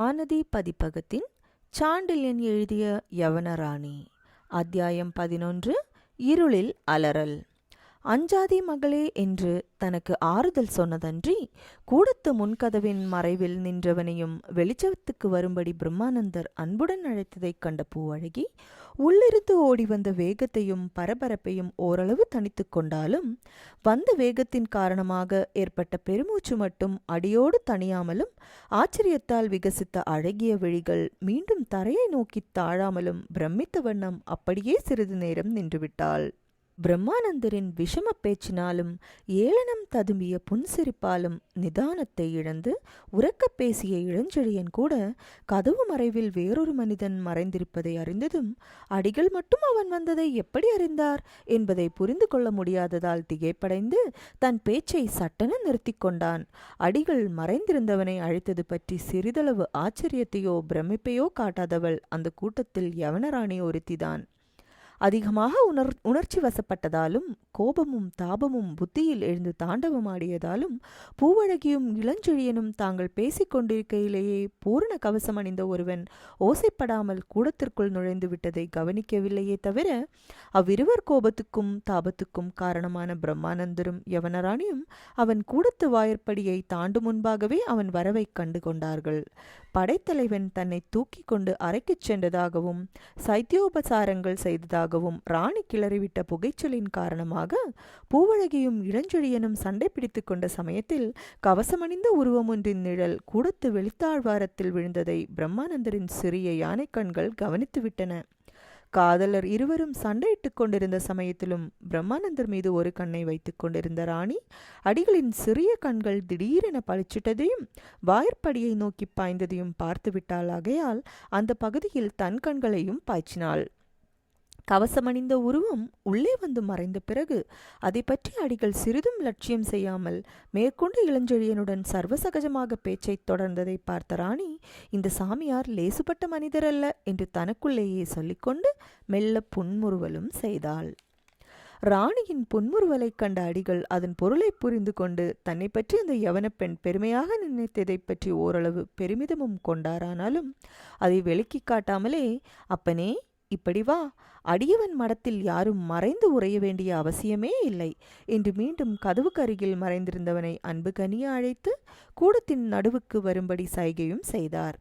வானதி பதிப்பகத்தின் சாண்டில்யன் எழுதிய யவனராணி. அத்தியாயம் பதினொன்று இருளில் அலறல். அஞ்சாதி மகளே என்று தனக்கு ஆறுதல் சொன்னதன்றி கூடத்து முன்கதவின் மறைவில் நின்றவனையும் வெளிச்சத்துக்கு வரும்படி பிரம்மானந்தர் அன்புடன் அழைத்ததைக் கண்ட பூவழகி உள்ளிருந்து ஓடி வந்த வேகத்தையும் பரபரப்பையும் ஓரளவு தணித்து கொண்டாலும் வந்த வேகத்தின் காரணமாக ஏற்பட்ட பெருமூச்சு மட்டும் அடியோடு தணியாமலும் ஆச்சரியத்தால் விகசித்த அழகிய விழிகள் மீண்டும் தரையை நோக்கித் தாழாமலும் பிரமித்த வண்ணம் அப்படியே சிறிது நேரம் நின்றுவிட்டாள். பிரம்மானந்தரின் விஷம பேச்சினாலும் ஏளனம் ததும்பிய புன்சிரிப்பாலும் நிதானத்தை இழந்து உறக்கப் பேசிய இளஞ்செழியன் கூட கதவு மறைவில் வேறொரு மனிதன் மறைந்திருப்பதை அறிந்ததும் அடிகள் மட்டும் அவன் வந்ததை எப்படி அறிந்தார் என்பதை புரிந்து கொள்ள முடியாததால் திகைப்படைந்து தன் பேச்சை சட்டென நிறுத்தி கொண்டான். அடிகள் மறைந்திருந்தவனை அழைத்தது பற்றி சிறிதளவு ஆச்சரியத்தையோ பிரமிப்பையோ காட்டாதவள் அந்த கூட்டத்தில் யவனராணி ஒருத்திதான். அதிகமாக உணர் உணர்ச்சி வசப்பட்டதாலும் கோபமும் தாபமும் புத்தியில் எழுந்து தாண்டவமாடியதாலும் பூவழகியும் இளஞ்செழியனும் தாங்கள் பேசிக் கொண்டிருக்கையிலேயே பூரண கவசம் அணிந்த ஒருவன் ஓசைப்படாமல் கூடத்திற்குள் நுழைந்து விட்டதை கவனிக்கவில்லையே தவிர அவ்விருவர் கோபத்துக்கும் தாபத்துக்கும் காரணமான பிரம்மானந்தரும் யவனராணியும் அவன் கூடத்து வாயற்படியை தாண்டு முன்பாகவே அவன் வரவைக் கண்டு கொண்டார்கள் படைத்தலைவன் தன்னை தூக்கி கொண்டு அறைக்குச் சென்றதாகவும் சைத்தியோபசாரங்கள் செய்ததாகவும் ராணி கிளறிவிட்ட புகைச்சலின் காரணமாக பூவழகியும் இளஞ்செழியனும் சண்டை பிடித்து கொண்ட சமயத்தில் கவசமணிந்த உருவம் ஒன்றின் நிழல் கூடத்து வெளித்தாழ்வாரத்தில் விழுந்ததை பிரம்மானந்தரின் சிறிய யானைக்கண்கள் கவனித்துவிட்டன காதலர் இருவரும் சண்டையிட்டுக் கொண்டிருந்த சமயத்திலும் பிரம்மானந்தர் மீது ஒரு கண்ணை வைத்துக் கொண்டிருந்த ராணி அடிகளின் சிறிய கண்கள் திடீரென பளிச்சிட்டதையும் வாயிற்படியை நோக்கி பாய்ந்ததையும் பார்த்துவிட்டாள். ஆகையால் அந்த பகுதியில் தன் கண்களையும் பாய்ச்சினாள். கவசமணிந்த உருவம் உள்ளே வந்து மறைந்த பிறகு அதை பற்றி அடிகள் சிறிதும் லட்சியம் செய்யாமல் மேற்கொண்டு இளஞ்செழியனுடன் சர்வசகஜமாக பேச்சைத் தொடர்ந்ததை பார்த்த ராணி இந்த சாமியார் லேசுப்பட்ட மனிதர் அல்ல என்று தனக்குள்ளேயே சொல்லிக்கொண்டு மெல்ல புன்முறுவலும் செய்தாள். ராணியின் புன்முறுவலைக் கண்ட அடிகள் அதன் பொருளை புரிந்து கொண்டு தன்னை பற்றி அந்த யவனப்பெண் பெருமையாக நினைத்ததைப் பற்றி ஓரளவு பெருமிதமும் கொண்டாரானாலும் அதை வெளிக்கி காட்டாமலே அப்பனே இப்படி வா அடியவன் மடத்தில் யாரும் மறைந்து உறைய வேண்டிய அவசியமே இல்லை என்று மீண்டும் கதவுக்கு அருகில் மறைந்திருந்தவனை அன்பு கனிய அழைத்து கூடத்தின் நடுவுக்கு வரும்படி சைகையும் செய்தார்.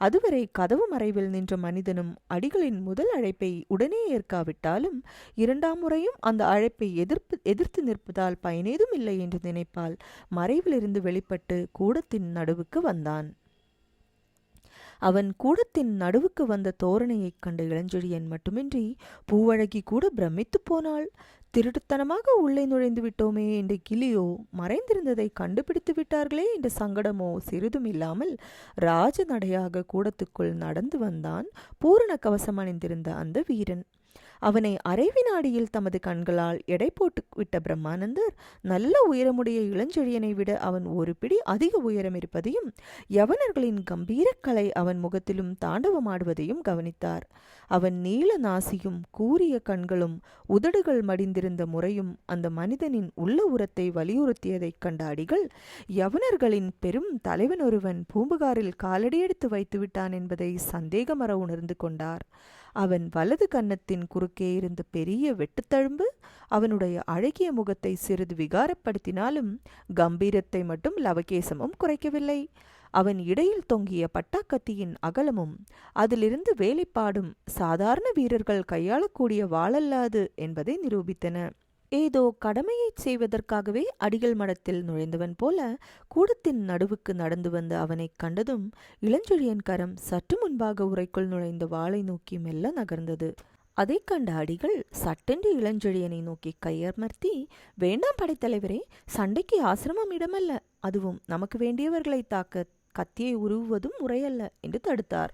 அதுவரை கதவு மறைவில் நின்ற மனிதனும் அடிகளின் முதல் அழைப்பை உடனே ஏற்காவிட்டாலும் இரண்டாம் முறையும் அந்த அழைப்பை எதிர்ப்பு எதிர்த்து நிற்பதால் பயனேதும் இல்லை என்று நினைப்பால் மறைவிலிருந்து வெளிப்பட்டு கூடத்தின் நடுவுக்கு வந்தான். அவன் கூடத்தின் நடுவுக்கு வந்த தோரணையைக் கண்ட இளஞ்செழியன் மட்டுமின்றி பூவழகி கூட பிரமித்துப் போனாள். திருட்டுத்தனமாக உள்ளே நுழைந்து விட்டோமே என்ற கிளியோ மறைந்திருந்ததை கண்டுபிடித்து விட்டார்களே என்ற சங்கடமோ சிறிதும் இல்லாமல் ராஜநடையாக கூடத்துக்குள் நடந்து வந்தான் பூரண கவசம் அணிந்திருந்த அந்த வீரன். அவனை அரை வினாடியில் தமது கண்களால் எடை போட்டு விட்ட பிரம்மானந்தர் நல்ல உயரமுடைய இளஞ்செழியனை விட அவன் ஒரு பிடி அதிக உயரம் இருப்பதையும் யவனர்களின் கம்பீரக்கலை அவன் முகத்திலும் தாண்டவமாடுவதையும் கவனித்தார். அவன் நீல நாசியும் கூரிய கண்களும் உதடுகள் மடிந்திருந்த முறையும் அந்த மனிதனின் உள்ள உரத்தை வலியுறுத்தியதைக் கண்ட அடிகள் யவனர்களின் பெரும் தலைவன் ஒருவன் பூம்புகாரில் காலடியெடுத்து வைத்து விட்டான் என்பதை சந்தேகமற உணர்ந்து கொண்டார். அவன் வலது கன்னத்தின் குறுக்கே இருந்த பெரிய வெட்டுத்தழும்பு அவனுடைய அழகிய முகத்தை சிறிது விகாரப்படுத்தினாலும் கம்பீரத்தை மட்டும் லவகேசமும் குறைக்கவில்லை. அவன் இடையில் தொங்கிய பட்டாக்கத்தியின் அகலமும் அதிலிருந்து வேலைப்பாடும் சாதாரண வீரர்கள் கையாளக்கூடிய வாளல்லாது என்பதை நிரூபித்தன. ஏதோ கடமையைச் செய்வதற்காகவே அடிகள் மடத்தில் நுழைந்தவன் போல கூடத்தின் நடுவுக்கு நடந்து வந்த அவனைக் கண்டதும் இளஞ்செழியன் கரம் சற்று முன்பாக உரைக்குள் நுழைந்த வாளை நோக்கி மெல்ல நகர்ந்தது. அதைக் கண்ட அடிகள் சட்டென்று இளஞ்செழியனை நோக்கி கையமர்த்தி வேண்டாம் படைத்தலைவரே சண்டைக்கு ஆசிரமம் இடமல்ல. அதுவும் நமக்கு வேண்டியவர்களை தாக்க கத்தியை உருவுவதும் முறையல்ல என்று தடுத்தார்.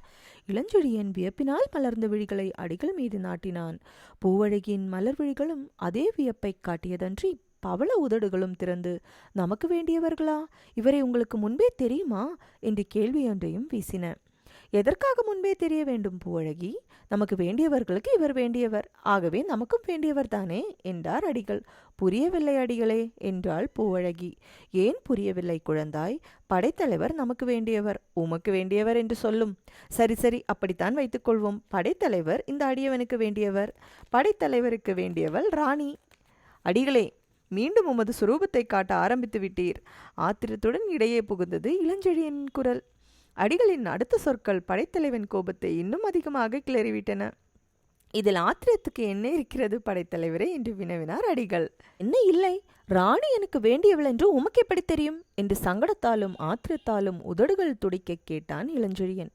இளஞ்செழியன் வியப்பினால் மலர்ந்த விழிகளை அடிகள் மீது நாட்டினான். பூவழகியின் மலர் விழிகளும் அதே வியப்பைக் காட்டியதன்றி பவள உதடுகளும் திறந்து நமக்கு வேண்டியவர்களா? இவரை உங்களுக்கு முன்பே தெரியுமா? என்று கேள்வியொன்றையும் வீசின. எதற்காக முன்பே தெரிய வேண்டும் பூவழகி நமக்கு வேண்டியவர்களுக்கு இவர் வேண்டியவர். ஆகவே நமக்கும் வேண்டியவர் தானே என்றார் அடிகள். புரியவில்லை அடிகளே என்றாள் பூவழகி ஏன் புரியவில்லை குழந்தாய்? படைத்தலைவர் நமக்கு வேண்டியவர். உமக்கு வேண்டியவர் என்று சொல்லும். சரி சரி அப்படித்தான் வைத்துக்கொள்வோம் படைத்தலைவர் இந்த அடியவனுக்கு வேண்டியவர். படைத்தலைவருக்கு வேண்டியவள் ராணி. அடிகளே மீண்டும் உமது சுரூபத்தை காட்ட ஆரம்பித்து விட்டீர். ஆத்திரத்துடன் இடையே புகுந்தது இளஞ்செழியன் குரல். அடிகளின் அடுத்த சொற்கள் படைத்தலைவன் கோபத்தை இன்னும் அதிகமாக கிளறிவிட்டன. இதில் ஆத்திரத்துக்கு என்ன இருக்கிறது படைத்தலைவரே என்று வினவினார் அடிகள். என்ன இல்லை ராணி எனக்கு வேண்டியவள் என்று உமக்கு எப்படி தெரியும்? என்று சங்கடத்தாலும் ஆத்திரத்தாலும் உதடுகள் துடிக்க கேட்டான் இளஞ்செழியன்.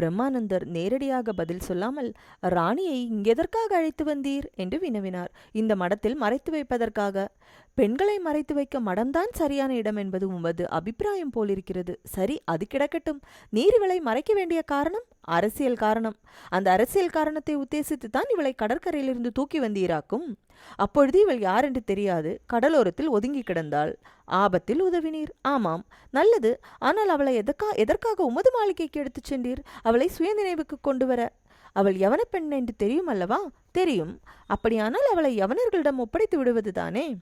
பிரம்மானந்தர் நேரடியாக பதில் சொல்லாமல் ராணியை இங்கெதற்காக அழைத்து வந்தீர்? என்று வினவினார். இந்த மடத்தில் மறைத்து வைப்பதற்காக. பெண்களை மறைத்து வைக்க மடம்தான் சரியான இடம் என்பது உமது அபிப்பிராயம் போலிருக்கிறது. சரி அது கிடக்கட்டும். நீர் இவளை மறைக்க வேண்டிய காரணம் அரசியல் காரணம். அந்த அரசியல் காரணத்தை உத்தேசித்து தான் இவளை கடற்கரையிலிருந்து தூக்கி வந்தீராக்கும். அப்பொழுது இவள் யார் என்று தெரியாது. கடலோரத்தில் ஒதுங்கி கிடந்தாள். ஆபத்தில் உதவினீர். ஆமாம் நல்லது. ஆனால் அவளை எதற்கா எதற்காக உமது மாளிகைக்கு எடுத்துச் சென்றீர்? அவளை சுயநினைவுக்கு கொண்டு வர. அவள் யவன பெண் என்று தெரியும் அல்லவா? தெரியும். அப்படியானால் அவளை யவனர்களிடம் ஒப்படைத்து விடுவதுதானே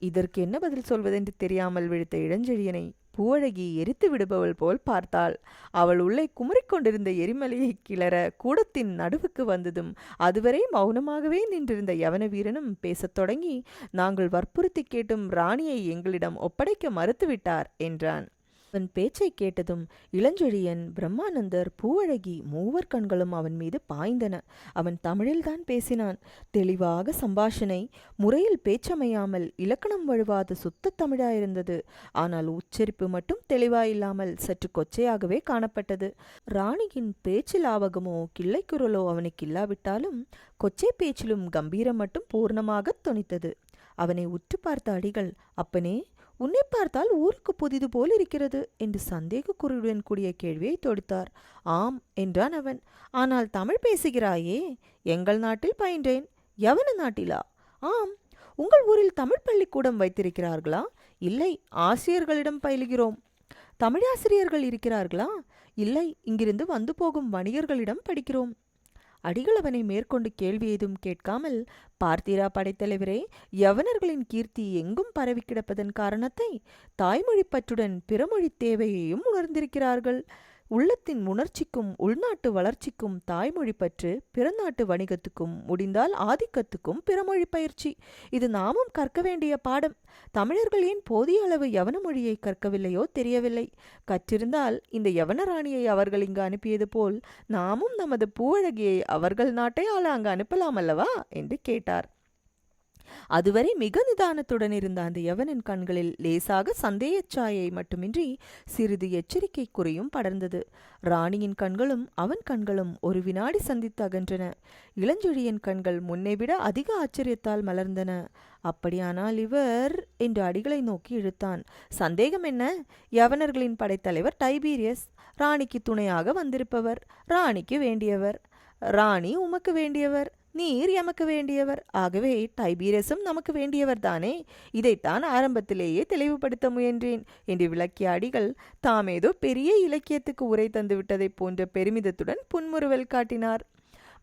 இதற்கு என்ன பதில் சொல்வதென்று தெரியாமல் விழுத்த இளஞ்செழியனை பூவழகி எரித்து விடுபவள் போல் பார்த்தாள். அவள் உள்ளே குமரிக்கொண்டிருந்த எரிமலையை கிளற கூடத்தின் நடுவுக்கு வந்ததும் அதுவரை மௌனமாகவே நின்றிருந்த யவன வீரனும் பேசத் தொடங்கி நாங்கள் வற்புறுத்தி கேட்டும் ராணியை எங்களிடம் ஒப்படைக்க மறுத்துவிட்டார் என்றான். அவன் பேச்சைக் கேட்டதும் இளஞ்செழியன் பிரம்மானந்தர் பூவழகி மூவர் கண்களும் அவன் மீது பாய்ந்தன. அவன் தமிழில்தான் பேசினான். தெளிவாக சம்பாஷணை முறையில் பேச்சமையாமல் இலக்கணம் வழுவாத சுத்த தமிழாயிருந்தது. ஆனால் உச்சரிப்பு மட்டும் தெளிவாயில்லாமல் சற்று கொச்சையாகவே காணப்பட்டது. ராணியின் பேச்சு லாவகமோ கிள்ளைக்குரலோ அவனுக்கு இல்லாவிட்டாலும் கொச்சை பேச்சிலும் கம்பீரம் மட்டும் பூர்ணமாகத் தொனித்தது. அவனை உற்று பார்த்த அடிகள் அப்பனே உன்னை பார்த்தால் ஊருக்கு புதிது போல் இருக்கிறது என்று சந்தேக குரலுடன் கூடிய கேள்வியை தொடுத்தார். ஆம் என்றான் அவன். ஆனால் தமிழ் பேசுகிறாயே எங்கள் நாட்டில் பயின்றேன். யவன நாட்டிலா? ஆம் உங்கள் ஊரில் தமிழ் பள்ளிக்கூடம் வைத்திருக்கிறார்களா? இல்லை ஆசிரியர்களிடம் பயிலுகிறோம். தமிழாசிரியர்கள் இருக்கிறார்களா? இல்லை இங்கிருந்து வந்து போகும் வணிகர்களிடம் படிக்கிறோம். அடிகளவனை மேற்கொண்டு கேள்வி ஏதும் கேட்காமல் பார்த்தீரா படைத்தலைவரே யவனர்களின் கீர்த்தி எங்கும் பரவி கிடப்பதன் காரணத்தை தாய்மொழி பற்றுடன் பிறமொழி தேவையையும் உணர்ந்திருக்கிறார்கள். உள்ளத்தின் உணர்ச்சிக்கும் உள்நாட்டு வளர்ச்சிக்கும் தாய்மொழி பற்று பிறநாட்டு வணிகத்துக்கும் முடிந்தால் ஆதிக்கத்துக்கும் பிறமொழி பயிற்சி. இது நாமும் கற்க வேண்டிய பாடம். தமிழர்கள் ஏன் போதிய அளவு யவன மொழியை கற்கவில்லையோ தெரியவில்லை. கற்றிருந்தால் இந்த யவனராணியை அவர்கள் இங்கு அனுப்பியது போல் நாமும் நமது பூவழகியை அவர்கள் நாட்டை ஆள அங்கு அனுப்பலாம் அல்லவா? என்று கேட்டார். அதுவரை மிக நிதானத்துடன் இருந்த அந்த யவனின் கண்களில் லேசாக சந்தேகச் சாயை மட்டுமின்றி சிறிது எச்சரிக்கை குறையும் படர்ந்தது. ராணியின் கண்களும் அவன் கண்களும் ஒரு வினாடி சந்தித்து அகன்றன இளஞ்செழியன் கண்கள் முன்னைவிட அதிக ஆச்சரியத்தால் மலர்ந்தன. அப்படியானால் இவர் என்று அடிகளை நோக்கி இழுத்தான். சந்தேகம் என்ன? யவனர்களின் படைத்தலைவர் டைபீரியஸ். ராணிக்கு துணையாக வந்திருப்பவர். ராணிக்கு வேண்டியவர். ராணி உமக்கு வேண்டியவர். நீர் எமக்கு வேண்டியவர். ஆகவே டைபீரஸும் நமக்கு வேண்டியவர் தானே. இதைத்தான் ஆரம்பத்திலேயே தெளிவுபடுத்த முயன்றேன். என்று விளக்கிய அடிகள் தாமேதோ பெரிய இலக்கியத்துக்கு உரை தந்து விட்டதைப் போன்ற பெருமிதத்துடன் புன்முறுவல் காட்டினார்.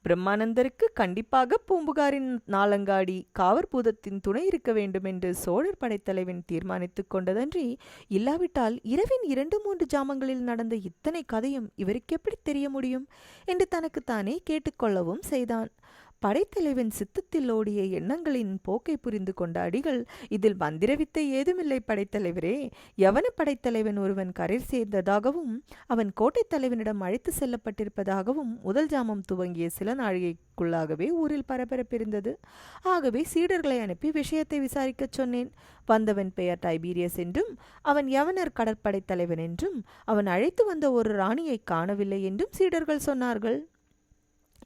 பிரம்மானந்தருக்கு கண்டிப்பாக பூம்புகாரின் நாளங்காடி காவற்பூதத்தின் துணை இருக்க வேண்டும் என்று சோழர் படைத்தலைவன் தீர்மானித்துக் கொண்டதன்றி இல்லாவிட்டால் இரவின் இரண்டு மூன்று ஜாமங்களில் நடந்த இத்தனை கதையும் இவருக்கு எப்படி தெரிய முடியும்? என்று தனக்குத்தானே கேட்டுக்கொள்ளவும் செய்தான். படைத்தலைவன் சித்தத்தில் ஓடிய எண்ணங்களின் போக்கை புரிந்து கொண்ட அடிகள் இதில் மந்திரவித்தை ஏதுமில்லை படைத்தலைவரே. யவன படைத்தலைவன் ஒருவன் கரை சேர்ந்ததாகவும் அவன் கோட்டைத் தலைவனிடம் அழைத்து செல்லப்பட்டிருப்பதாகவும் முதல் ஜாமம் துவங்கிய சில நாழிகைக்குள்ளாகவே ஊரில் பரபரப்பிருந்தது. ஆகவே சீடர்களை அனுப்பி விஷயத்தை விசாரிக்கச் சொன்னேன். வந்தவன் பெயர் டைபீரியஸ் என்றும் அவன் யவனர் கடற்படை தலைவன் என்றும் அவன் அழைத்து வந்த ஒரு ராணியை காணவில்லை என்றும் சீடர்கள் சொன்னார்கள்.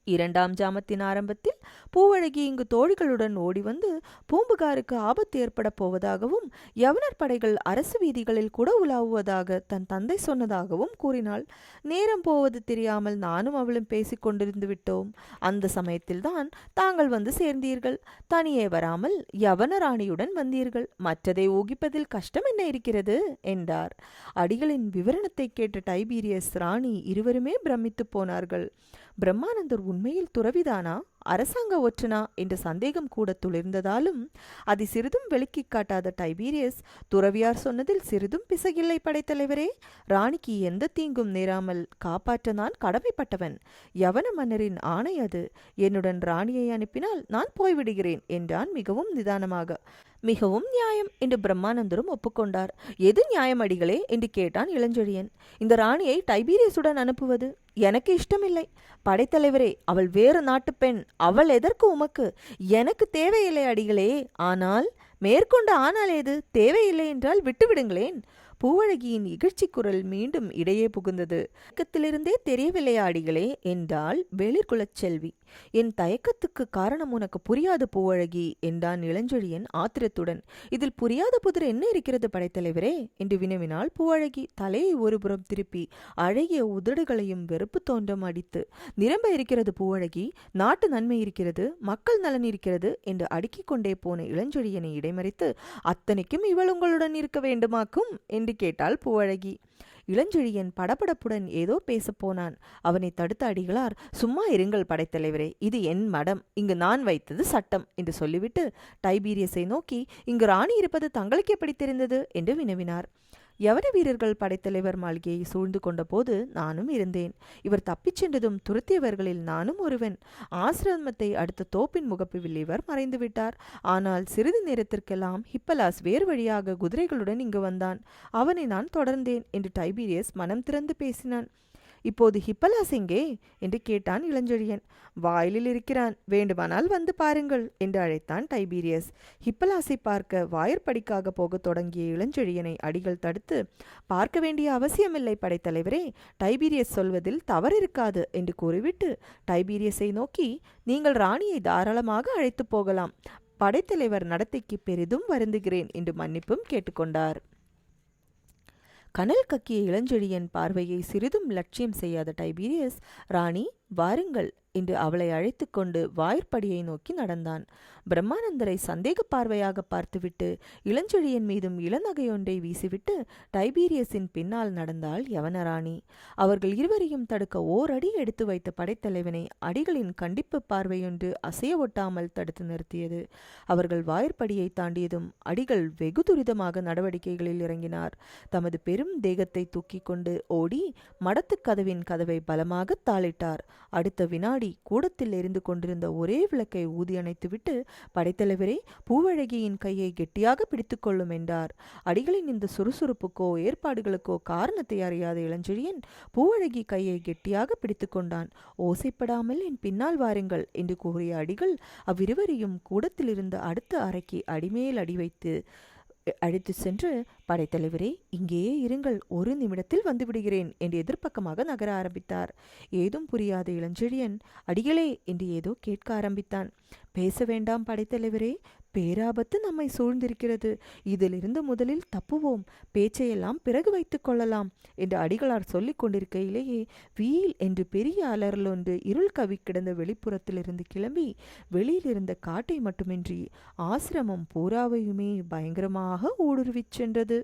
இரண்டாம் ஜாமத்தின் ஆரம்பத்தில் பூவழகி இங்கு தோழிகளுடன் ஓடி வந்து பூம்புகாருக்கு ஆபத்து ஏற்பட போவதாகவும் யவனர் படைகள் அரசு வீதிகளில் கூட உலாவுவதாக தன் தந்தை சொன்னதாகவும் கூறினாள். நேரம் போவது தெரியாமல் நானும் அவளும் பேசிக் கொண்டிருந்து விட்டோம். அந்த சமயத்தில்தான் தாங்கள் வந்து சேர்ந்தீர்கள். தனியே வராமல் யவன ராணியுடன் வந்தீர்கள். மற்றதை ஊகிப்பதில் கஷ்டம் என்ன இருக்கிறது? என்றார். அடிகளின் விவரணத்தை கேட்ட டைபீரியஸ் ராணி இருவருமே பிரமித்து போனார்கள். பிரம்மானந்தர் உண்மையில் துறவிதானா? அரசாங்க ஒற்றனா? என்ற சந்தேகம் கூட துளிர்ந்ததாலும் அதை சிறிதும் வெளிக்கிக் காட்டாத டைபீரியஸ் துறவியார் சொன்னதில் சிறிதும் பிசகில்லை படைத்தலைவரே ராணிக்கு எந்த தீங்கும் நேராமல் காப்பாற்ற நான் கடமைப்பட்டவன். யவன மன்னரின் ஆணை அது. என்னுடன் ராணியை அனுப்பினால் நான் போய்விடுகிறேன் என்றான் மிகவும் நிதானமாக. மிகவும் நியாயம் என்று பிரம்மானந்தரும் ஒப்புக்கொண்டார். எது நியாயம் அடிகளே என்று கேட்டான் இளஞ்செழியன். இந்த ராணியை டைபீரியஸுடன் அனுப்புவது எனக்கு இஷ்டமில்லை. படைத்தலைவரே அவள் வேறு நாட்டு பெண். அவள் எதற்கு உமக்கு? எனக்கு தேவையில்லை அடிகளே. ஆனால் மேற்கொண்ட ஆனால் ஏது? தேவையில்லை என்றால் விட்டுவிடுங்களேன். பூவழகியின் இகழ்ச்சி குரல் மீண்டும் இடையே புகுந்தது. தயக்கத்திலிருந்தே தெரியவில்லை ஆடிகளே என்றாள் வெளிர்குலச் செல்வி. என் தயக்கத்துக்கு காரணம் உனக்கு புரியாது பூவழகி என்றான் இளஞ்சொழியன் ஆத்திரத்துடன். இதில் புரியாத புதிர் என்ன இருக்கிறது படைத்தலைவரே? என்று வினவினாள் பூவழகி. தலையை ஒருபுறம் திருப்பி அழகிய உதடுகளையும் வெறுப்பு தோன்றம் அடித்து நிரம்ப இருக்கிறது பூவழகி நாட்டு நன்மை இருக்கிறது மக்கள் நலன் இருக்கிறது என்று அடுக்கிக் கொண்டே போன இளஞ்சொழியனை இடைமறித்து அத்தனைக்கும் இவள் உங்களுடன் இருக்க வேண்டுமாக்கும்? என்று கேட்டாள் பூவழகி. இளஞ்செழியன் படபடப்புடன் ஏதோ பேசப்போனான் அவனை தடுத்த அடிகளார் சும்மா இருங்கள் படைத்தலைவரே இது என் மடம். இங்கு நான் வைத்தது சட்டம் என்று சொல்லிவிட்டு டைபீரியஸை நோக்கி இங்கு ராணி இருப்பது தங்களுக்கு எப்படி தெரிந்தது? என்று வினவினார். யவன வீரர்கள் படைத்தலைவர் மாளிகையை சூழ்ந்து கொண்டபோது நானும் இருந்தேன். இவர் தப்பிச் சென்றதும் துரத்தியவர்களில் நானும் ஒருவன். ஆசிரமத்தை அடுத்த தோப்பின் முகப்பில் இவர் மறைந்துவிட்டார் ஆனால் சிறிது நேரத்திற்கெல்லாம் ஹிப்பலாஸ் வேறு வழியாக குதிரைகளுடன் இங்கு வந்தான். அவனை நான் தொடர்ந்தேன் என்று டைபீரியஸ் மனம் திறந்து பேசினான். இப்போது ஹிப்பலாஸ் எங்கே? என்று கேட்டான் இளஞ்செழியன். வாயிலில் இருக்கிறான். வேண்டுமானால் வந்து பாருங்கள் என்று அழைத்தான் டைபீரியஸ். ஹிப்பலாஸை பார்க்க வாயற்படிக்காக போகத் தொடங்கிய இளஞ்செழியனை அடிகள் தடுத்து பார்க்க வேண்டிய அவசியமில்லை படைத்தலைவரே டைபீரியஸ் சொல்வதில் தவறிருக்காது என்று கூறிவிட்டு டைபீரியஸை நோக்கி நீங்கள் ராணியை தாராளமாக அழைத்துப் போகலாம். படைத்தலைவர் நடத்தைக்கு பெரிதும் வருந்துகிறேன் என்று மன்னிப்பும் கேட்டுக்கொண்டார். கனல் கக்கிய இளஞ்செழியன் பார்வையை சிறிதும் லட்சியம் செய்யாத டைபீரியஸ் ராணி வாருங்கள் என்று அவளை அழைத்து கொண்டு வாயிற்படியை நோக்கி நடந்தான். பிரம்மானந்தரை சந்தேக பார்வையாக பார்த்துவிட்டு இளஞ்செழியன் மீதும் இளநகையொன்றை வீசிவிட்டு டைபீரியஸின் பின்னால் நடந்தாள் யவனராணி. அவர்கள் இருவரையும் தடுக்க ஓரடி எடுத்து வைத்த படைத்தலைவனை அடிகளின் கண்டிப்பு பார்வையொன்று அசைய ஒட்டாமல் தடுத்து நிறுத்தியது. அவர்கள் வாயிற்படியை தாண்டியதும் அடிகள் வெகு துரிதமாக நடவடிக்கைகளில் இறங்கினார். தமது பெரும் தேகத்தை தூக்கிக் கொண்டு ஓடி மடத்துக் கதவின் கதவை பலமாக தாளிட்டார். அடுத்த வினாடி கூடத்தில் எரிந்து கொண்டிருந்த ஒரே விளக்கை ஊதி அணைத்துவிட்டு படைத்தலைவரே பூவழகியின் கையை கெட்டியாக பிடித்துக்கொள்ளும் என்றார். அடிகளின் இந்த சுறுசுறுப்புக்கோ ஏற்பாடுகளுக்கோ காரணத்தை அறியாத இளஞ்செழியன் பூவழகி கையை கெட்டியாக பிடித்துக்கொண்டான் ஓசைப்படாமல் என் பின்னால் வாருங்கள் என்று கூறிய அடிகள் அவ்விருவரையும் கூடத்திலிருந்து அடுத்த அறைக்கு அடிமேல் அடி வைத்து அழைத்து சென்று படைத்தலைவரே இங்கேயே இருங்கள். ஒரு நிமிடத்தில் வந்துவிடுகிறேன் என்று எதிர்ப்பக்கமாக நகர ஆரம்பித்தார். ஏதும் புரியாத இளஞ்செழியன் அடிகளே என்று ஏதோ கேட்க ஆரம்பித்தான். பேச வேண்டாம் படைத்தலைவரே பேராபத்து நம்மை சூழ்ந்திருக்கிறது. இதிலிருந்து முதலில் தப்புவோம். பேச்சையெல்லாம் பிறகு வைத்துக் கொள்ளலாம் என்று அடிகளார் சொல்லிக் கொண்டிருக்கையிலேயே வீல் என்று பெரிய அலறல் ஒன்று இருள் கவி கிடந்த வெளிப்புறத்திலிருந்து கிளம்பி வெளியில் இருந்த காட்டை மட்டுமின்றி ஆசிரமம் பூராவையுமே பயங்கரமாக ஊடுருவிச் சென்றது.